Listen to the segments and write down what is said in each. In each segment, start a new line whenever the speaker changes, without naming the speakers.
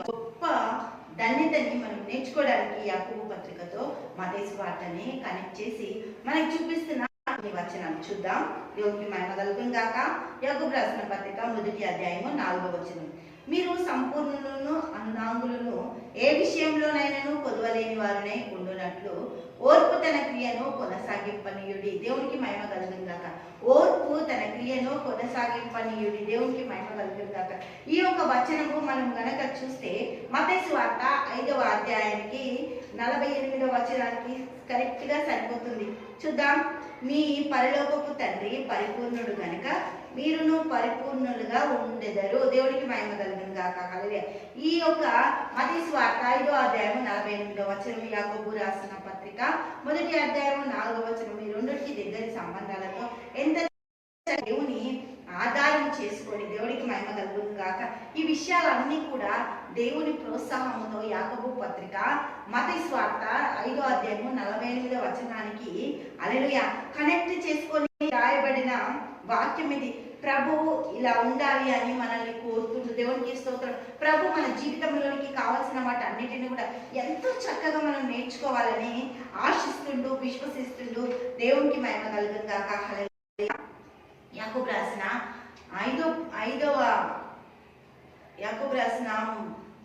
గొప్ప ధన్యతని మనం నేర్చుకోవడానికి యాకూబు పత్రికతో మతేసు వార్తని కనెక్ట్ చేసి మనకి చూపిస్తున్న వచనం చూద్దాం. దేవునికి మహిమ కలుగును గాక. యాకూబు రాసిన పత్రిక మొదటి అధ్యాయము నాలుగో వచనం. మీరు సంపూర్ణులను అన్నాంగులను ఏ విషయంలోనైనాను కొదవలేని వారునై ఉండునట్లు ఓర్పు తన క్రియను కొనసాగింపనీయుడి దేవునికి మహిమ కలుగును కాక ఓర్పు తన క్రియను కొనసాగింపనీయుడి దేవునికి మహిమ కలుగును కాక ఈ యొక్క వచనము మనం గనక చూస్తే మతేసు వార్త ఐదవ అధ్యాయానికి నలభై ఎనిమిదవ వచనానికి కరెక్ట్గా సరిపోతుంది. చూద్దాం. మీ పరిలోకపు తండ్రి పరిపూర్ణుడు కనుక మీరును పరిపూర్ణులుగా ఉండెదరు. దేవుడికి మహిమ కలుగును గాక. హల్లెలూయా. ఈ యొక్క మతి స్వార్థ ఐదో అధ్యాయం నలభై ఎనిమిదో వచనం యాకోబు రాసిన పత్రిక. మొదటి అధ్యాయం నాలుగో వచనం ఈ రెండింటికి దగ్గర సంబంధాలతో ఎంత దేవుని ఆధారం చేసుకొని దేవుడికి మహిమ కలుగును గాక. ఈ విషయాలన్నీ కూడా దేవుని ప్రోత్సాహంతో యాకబు పత్రిక మత స్వార్థ ఐదో అధ్యాయము నలభై ఎనిమిదో వచనానికి అలలుయ కనెక్ట్ చేసుకొని వాక్యం ఇది. ప్రభువు ఇలా ఉండాలి అని మనల్ని కోరుకుంటూ దేవునికి స్తోత్రం. ప్రభు మన జీవితంలోనికి కావాల్సిన వాటి అన్నిటిని కూడా ఎంతో చక్కగా మనం నేర్చుకోవాలని ఆశిస్తుంటూ విశ్వసిస్తుంటూ దేవునికి మహిమ కలుగును గాక. యాకూబ్ రాసిన ఐదో ఐదవ యాకూబ్ రాసిన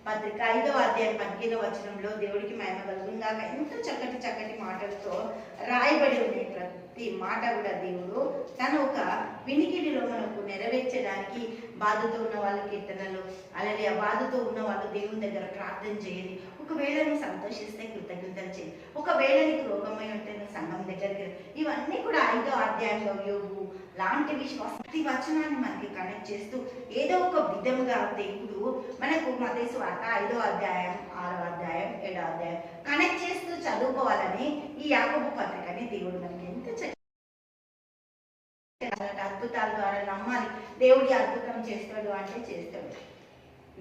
పత్రిక ఐదవ అధ్యాయం పదిహేనవ వచనంలో దేవుడికి మహిమ కలుగుందాక ఎంత చక్కటి చక్కటి మాటలతో రాయబడి ఉంది ప్రతి మాట కూడా దేవుడు తను ఒక వినికిడిలో మనకు నెరవేర్చడానికి బాధతో ఉన్న వాళ్ళ కీర్తనలు అలాగే ఆ బాధతో ఉన్న వాళ్ళు దేవుని దగ్గర ప్రార్థన చేయండి. ఒకవేళ నువ్వు సంతోషిస్తే కృతజ్ఞతలు చేయండి ఒకవేళ నీకు రోగం ఉంటే నువ్వు సంఘం దగ్గరికి రా. కూడా ఐదో అధ్యాయంలో యోగు లాంటి విశ్వాస వచనాన్ని మనకి కనెక్ట్ చేస్తూ ఏదో ఒక విధముగా దేవుడు మనకు మతేసు వార్త ఐదో అధ్యాయం ఆరో అధ్యాయం ఏడో అధ్యాయం కనెక్ట్ చేస్తూ చదువుకోవాలని ఈ యాకబు పత్రికని దేవుడు మనకి ఎంత అద్భుతాల ద్వారా నమ్మాలి దేవుడి అద్భుతం చేస్తాడు అంటే చేస్తాడు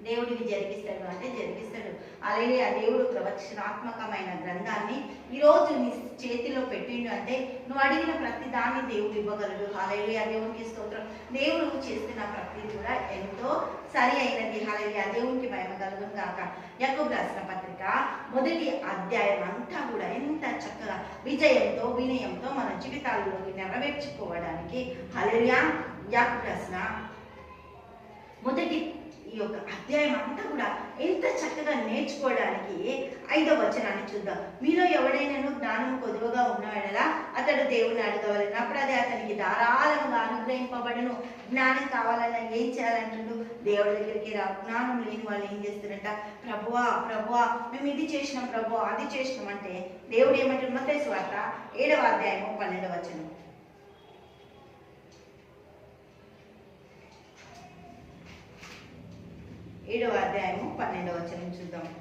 దేవుడిని జరిగిస్తాడు అంటే జరిగిస్తాడు అలాగే ఆ దేవుడు ప్రవచనాత్మకమైన గ్రంథాన్ని ఈ రోజు నీ చేతిలో పెట్టిండు అంటే నువ్వు అడిగిన ప్రతి దాన్ని దేవుడు ఇవ్వగలడు. అలాగే ఆ దేవునికి స్తోత్రం. దేవుడు చేస్తున్న ప్రతిది కూడా ఎంతో సరి అయినది. అలాగే ఆ దేవునికి భయం కలుగును కాక యాకోబు రాసిన పత్రిక మొదటి అధ్యాయం అంతా కూడా ఎంత చక్కగా విజయంతో వినయంతో మన జీవితాల్లోకి నెరవేర్చుకోవడానికి హలరియా యాకు రాసిన మొదటి ఈ యొక్క అధ్యాయం అంతా కూడా ఎంత చక్కగా నేర్చుకోవడానికి ఐదవ వచనాన్ని చూద్దాం. మీలో ఎవడైనాను జ్ఞానం కొదువుగా ఉన్నవాడలా అతడు దేవుని అడగవలను. అప్పుడు అది అతనికి ధారాళంగా అనుగ్రహింపబడను. జ్ఞానం కావాలన్నా ఏం చేయాలంటుండు? దేవుడి దగ్గరికి రా. జ్ఞానం లేని వాళ్ళు ఏం చేస్తారంట? ప్రభువా ప్రభువా మేము ఇది చేసినాం ప్రభువా అది చేసినాం అంటే దేవుడు ఏమంటారు మతేసు వార్త ఏడవ అధ్యాయము పన్నెండవ వచనం. ఏడవ అధ్యాయము పన్నెండవ వచనం చూద్దాం.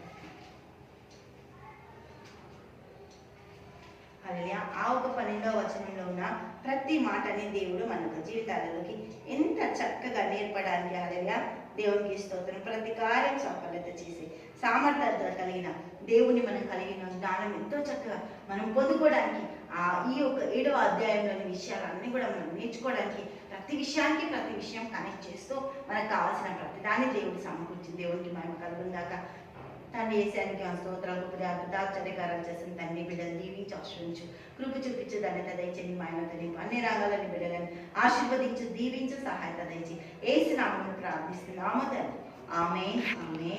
అలా ఆ ఒక పన్నెండవ వచనంలో ఉన్న ప్రతి మాటని దేవుడు మన జీవితాలలోకి ఎంత చక్కగా నేర్పడానికి హల్లెలూయా. దేవునికి స్తోత్రం. ప్రతి కార్యం సఫలత చేసి సామర్థ్యత కలిగిన దేవుని మనం కలిగిన జ్ఞానం ఎంతో చక్కగా మనం పొందుకోవడానికి ఈ యొక్క ఏడవ అధ్యాయంలోని విషయాలన్నీ కూడా మనం నేర్చుకోవడానికి ప్రతి విషయానికి ప్రతి విషయం కనెక్ట్ చేస్తూ మనకు కావాల్సిన ప్రతిదాన్ని దేవుడు సమకూర్చి దేవుడికి మనం కలుగుందాక తండ్రి వేసానికి ఆ స్తోత్రాలు గొప్పది అద్భుతాశ్చర్యకారాలు చేసిన తండ్రి బిడ్డలు దీవించి ఆశ్రయించు. కృప చూపించు ధన్యత దయచని మాయమత నీకు అన్ని రంగాలని బిడ్డలను ఆశీర్వదించు దీవించు సహాయత దయచి ఏసి నామను ప్రార్థిస్తున్నాము తండ్రి. ఆమె ఆమె